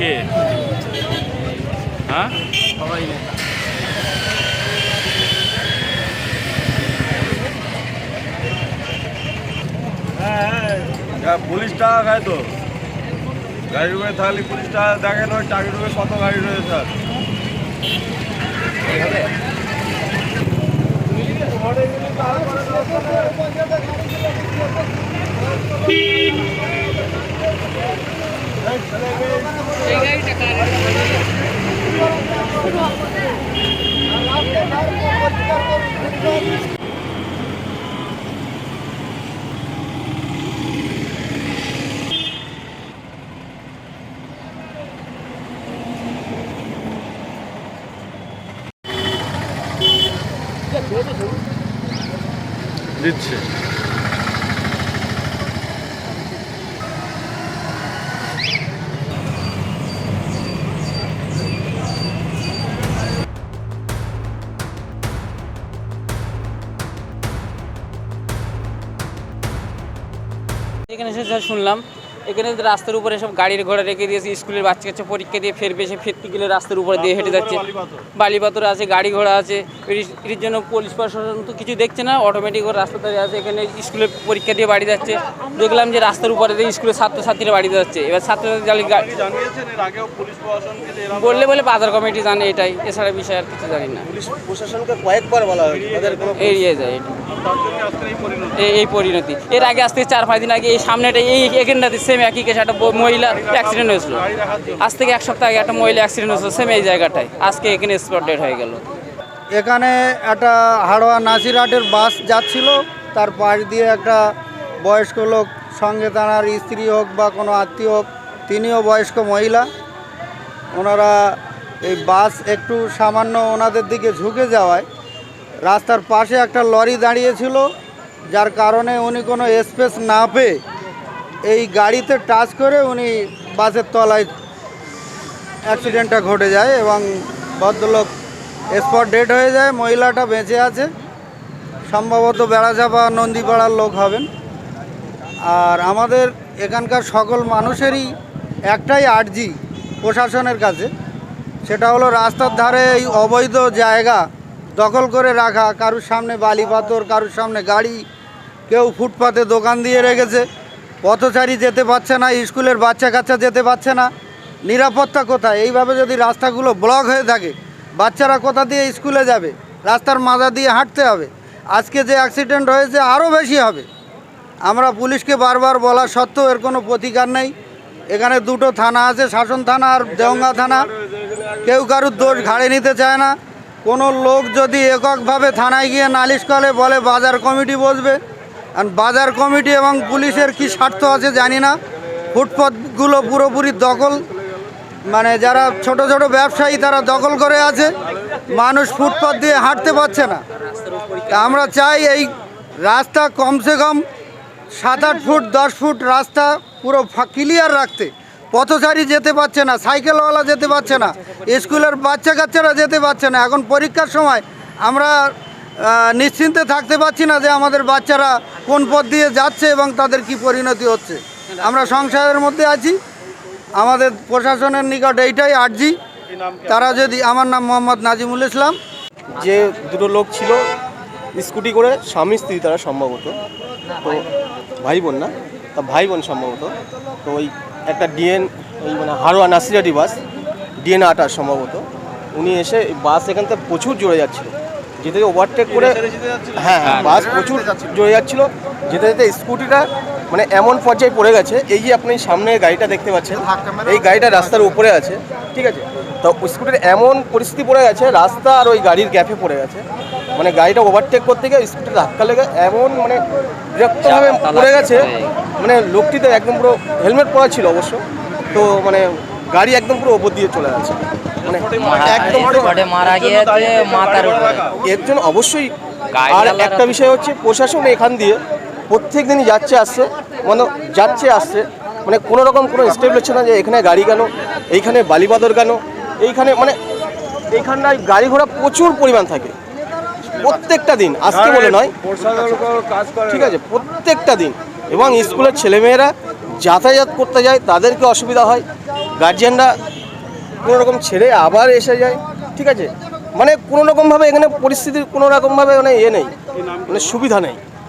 কে? হ্যাঁ? সবাই হ্যাঁ, পুলিশ টাকা খায় তো। গাড়ি রুমে থাকলে পুলিশ টাকা দেখে নয় টাকি রুমে শত গাড়ি রয়েছে স্যার? দিচ্ছে। এখানে এসে যা শুনলাম এখানে যে রাস্তার উপরে সব গাড়ির ঘোড়া রেখে দিয়েছে স্কুলের বাচ্চা কাচ্চা পরীক্ষা দিয়ে ফেরবে সে ফেরতে গেলে রাস্তার উপরে দিয়ে হেঁটে যাচ্ছে। বালি পাথর আছে গাড়ি ঘোড়া আছে এর- জন্য পুলিশ প্রশাসন তো কিছু দেখছে না অটোমেটিক ওর রাস্তা ধরে আছে এখানে স্কুলে পরীক্ষা দিয়ে বাড়ি যাচ্ছে। দেখলাম যে রাস্তার উপরে দিয়ে স্কুলের ছাত্রছাত্রীরা বাড়িতে যাচ্ছে। এবার ছাত্রছাত্রী গা- আপনি জানিয়েছেন এর আগেও পুলিশ প্রশাসনকে যে এরকম বললে বলে বাজার কমিটি জানে এটাই এছাড়া বিষয় আর কিছু জানি না। পুলিশ প্রশাসনকে কয়েকবার বলা হয়েছে এড়িয়ে যায় এটা। এই পরিণতি। এই এই পরিণতি। এর আগে আজ থেকে চার পাঁচ দিন আগে এই সামনেটা এই এখানটাতে সেম একই কেস একটা মহিলা অ্যাক্সিডেন্ট হয়েছিল। আজ থেকে এক সপ্তাহ আগে একটা মহিলা অ্যাক্সিডেন্ট হয়েছিল সেম এই জায়গাটায়। আজকে এখানে স্পট ডেট হয়ে গেল। এখানে একটা হাড়োয়া নাসিরহাটের বাস যাচ্ছিল তার পাশ দিয়ে একটা বয়স্ক লোক সঙ্গে তাঁর স্ত্রী হোক বা কোনো আত্মীয় হোক তিনিও বয়স্ক মহিলা। ওনারা এই বাস একটু সামান্য ওনাদের দিকে ঝুঁকে যাওয়ায় রাস্তার পাশে একটা লরি দাঁড়িয়েছিল, যার কারণে উনি কোনো স্পেস না পেয়ে এই গাড়িতে টাচ করে উনি বাসের তলায় অ্যাক্সিডেন্টটা ঘটে যায় এবং ভদ্রলোক স্পট ডেড হয়ে যায়, মহিলাটা বেঁচে আছে। সম্ভবত বেড়াচাপা নন্দীপাড়ার লোক হবেন। আর আমাদের এখানকার সকল মানুষেরই একটাই আর্জি প্রশাসনের কাছে, সেটা হলো রাস্তার ধারে এই অবৈধ জায়গা দখল করে রাখা, কারুর সামনে বালি পাথর, কারুর সামনে গাড়ি, কেউ ফুটপাতে দোকান দিয়ে রেখেছে। পথচারী যেতে পারছে না, স্কুলের বাচ্চা কাচ্চা যেতে পারছে না। নিরাপত্তা কোথায়? এইভাবে যদি রাস্তাগুলো ব্লক হয়ে থাকে, বাচ্চারা কোথা দিয়ে স্কুলে যাবে? রাস্তার মাজা দিয়ে হাঁটতে হবে। আজকে যে অ্যাক্সিডেন্ট হয়েছে আরও বেশি হবে। আমরা পুলিশকে বারবার বলা সত্ত্বেও এর কোনো প্রতিকার নেই। এখানে দুটো থানা আছে, শাসন থানা আর দেওঙ্গা থানা। কেউ কারুর দোষ ঘাড়ে নিতে চায় না। কোনো লোক যদি এককভাবে থানায় গিয়ে নালিশ করে, বলে বাজার কমিটি বসবে। আর বাজার কমিটি এবং পুলিশের কি স্বার্থ আছে জানি না। ফুটপথগুলো পুরোপুরি দখল। মানে যারা ছোট ছোট ব্যবসায়ী, তারা দখল করে আছে। মানুষ ফুটপাথ দিয়ে হাঁটতে পারছে না। আমরা চাই এই রাস্তা কমসে কম সাত আট ফুট, দশ ফুট রাস্তা পুরো ক্লিয়ার রাখতে। পথচারী যেতে পারছে না, সাইকেলওয়ালা যেতে পারছে না, স্কুলের বাচ্চা কাচ্চারা যেতে পারছে না। এখন পরীক্ষার সময় আমরা নিশ্চিন্তে থাকতে পারছি না যে আমাদের বাচ্চারা কোন পথ দিয়ে যাচ্ছে এবং তাদের কি পরিণতি হচ্ছে। আমরা সংসারের মধ্যে আছি। আমাদের প্রশাসনের নিকট এইটাই আর্জি। তারা যদি, আমার নাম মোহাম্মদ নাজিমুল ইসলাম। যে দুটো লোক ছিল, স্কুটি করে স্বামী স্ত্রী তারা সম্ভবত। তো ভাই বোন না, তা ভাই বোন সম্ভবত। তো ওই একটা ডিএন ওই মানে হারোয়া নাসিরাটি বাস ডিএন আটার সম্ভবত। উনি এসে বাস এখান থেকে প্রচুর জোরে যাচ্ছিল। যেতে ওভারটেক করে হ্যাঁ হ্যাঁ বাস প্রচুর জোরে যাচ্ছিল। যেতে যেতে স্কুটিটা মানে এমন পর্যায়ে পড়ে গেছে এই যে আপনি সামনে গাড়িটা দেখতে পাচ্ছেন এই গাড়িটা রাস্তার উপরে আছে ঠিক আছে? তো স্কুটির এমন পরিস্থিতি পড়ে গেছে রাস্তা আর ওই গাড়ির গ্যাপে পড়ে গেছে। মানে গাড়িটা ওভারটেক করতে গিয়ে স্কুটির ধাক্কা লেগে এমন মানে বিরক্তভাবে পড়ে গেছে। মানে লোকটিতে একদম পুরো হেলমেট পরা ছিল অবশ্য। তো মানে গাড়ি একদম পুরো ওপর দিয়ে চলে গেছে। মানে একদম পুরো স্পটে মারা গিয়েছে মাথার এর জন্য অবশ্যই আর একটা বিষয় হচ্ছে প্রশাসন এখান দিয়ে প্রত্যেক দিনই যাচ্ছে আসছে মানে যাচ্ছে আসছে। মানে কোনো রকম কোনো স্টেপ হচ্ছে না যে এখানে গাড়ি কেন এইখানে বালিবাদর কেন এইখানে মানে এইখানটায় গাড়ি ঘোড়া প্রচুর পরিমাণ থাকে। প্রত্যেকটা দিন আজকে বলে নয়। ঠিক আছে প্রত্যেকটা দিন। এবং স্কুলের ছেলেমেয়েরা যাতায়াত করতে যায় তাদেরকে অসুবিধা হয়। গার্জিয়ানরা কোনো রকম ছেড়ে আবার এসে যায় ঠিক আছে? মানে কোনো রকমভাবে এখানে পরিস্থিতির কোনো রকমভাবে মানে ইয়ে নেই মানে সুবিধা নেই।